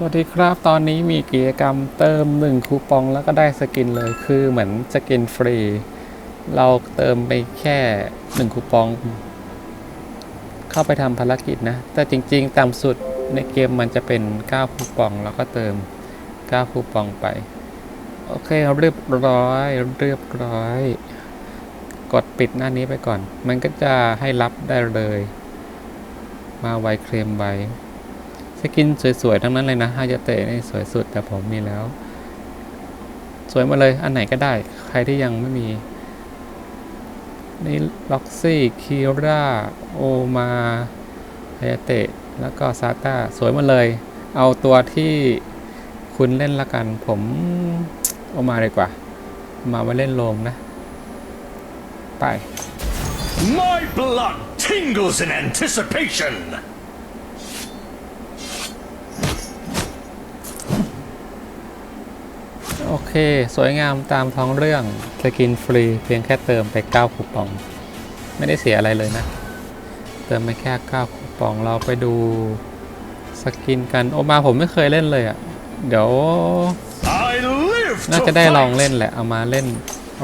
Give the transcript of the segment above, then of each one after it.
สวัสดีครับ ตอนนี้มีกิจกรรมเติม 1 คูปองแล้วก็ได้สกินเลยคือเหมือนสกินฟรี เราเติมไปแค่ 1 คูปอง เข้าไปทำภารกิจนะ แต่จริงๆต่ำสุดในเกมมันจะเป็น 9 คูปอง แล้วก็เติม 9 คูปองไป โอเคเรียบร้อย เรียบร้อย กดปิดหน้านี้ไปก่อน มันก็จะให้รับได้เลย มาไวเคลมไว สกินสวยๆ ทั้งนั้นเลยนะฮายาเตะนี่สวยสุดแต่ผมมีแล้ว สวยมาเลยอันไหนก็ได้ ใครที่ยังไม่มี นี่ล็อกซี่คีราโอมาฮายาเตะแล้วก็ซาต้าสวยมาเลย เอาตัวที่คุณเล่นละกัน ผมเอามาดีกว่า มาไว้เล่นโลมนะ ไป My blood tingles in anticipation. โอเค สวยงามตามท้องเรื่องสกินฟรี เพียงแค่เติมไป 9 คูปอง ไม่ได้เสียอะไรเลยนะ เติมไปแค่ 9 คูปองเราไปดูสกินกัน โอมาผมไม่เคยเล่นเลยอะ่ะ เดี๋ยว I live น่า to จะได้ลอง fight. เล่นแหละ เอามาเล่น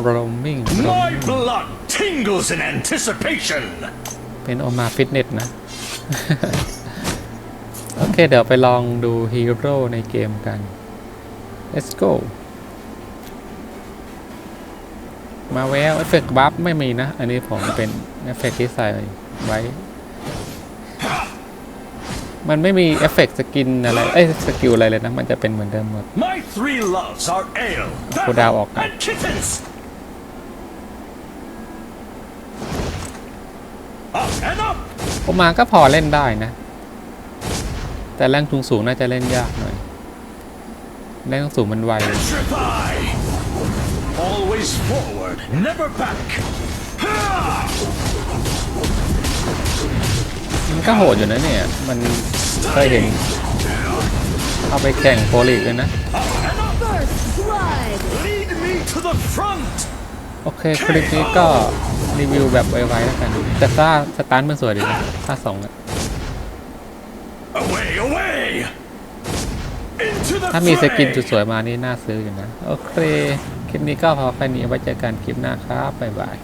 โรมมิ่ง My blood tingles in anticipation. เป็นโอมาฟิตเนสนะ โอเค เดี๋ยวไปลองดูฮีโร่ในเกมกัน let's go มาแววเอฟเฟกต์บัฟไม่มีนะ อันนี้ผมเป็นเอฟเฟกต์ที่ใส่ไว้ มันไม่มีเอฟเฟกต์สกินอะไร เอ้ยสกิลอะไรเลยนะ มันจะเป็นเหมือนเดิมหมด My three loves are ale, Put out battle, all and kittens. Up and up. โอมาก็พอเล่นได้นะ แต่แรงทุงสูงน่าจะเล่นยากหน่อยแรงสูงมันไว Petrify. Always forward, never back. Ha! มันก็โหดอยู่นะเนี่ย มันเคยเห็น เอาไปแข่งโปรลีกเลยนะ And up. First blood! Lead me to the front. โอเค คลิปนี้ก็รีวิวแบบไวๆแล้วกัน แต่ถ้าสตาร์ทมันสวยดีนะถ้าสองอะ Away, away. Into the ถ้ามีสกิน fray. สวยๆมานี่น่าซื้ออยู่นะ โอเค คลิปนี้ก็พอแค่นี้ไว้เจอกันคลิปหน้าครับ บ๊ายบาย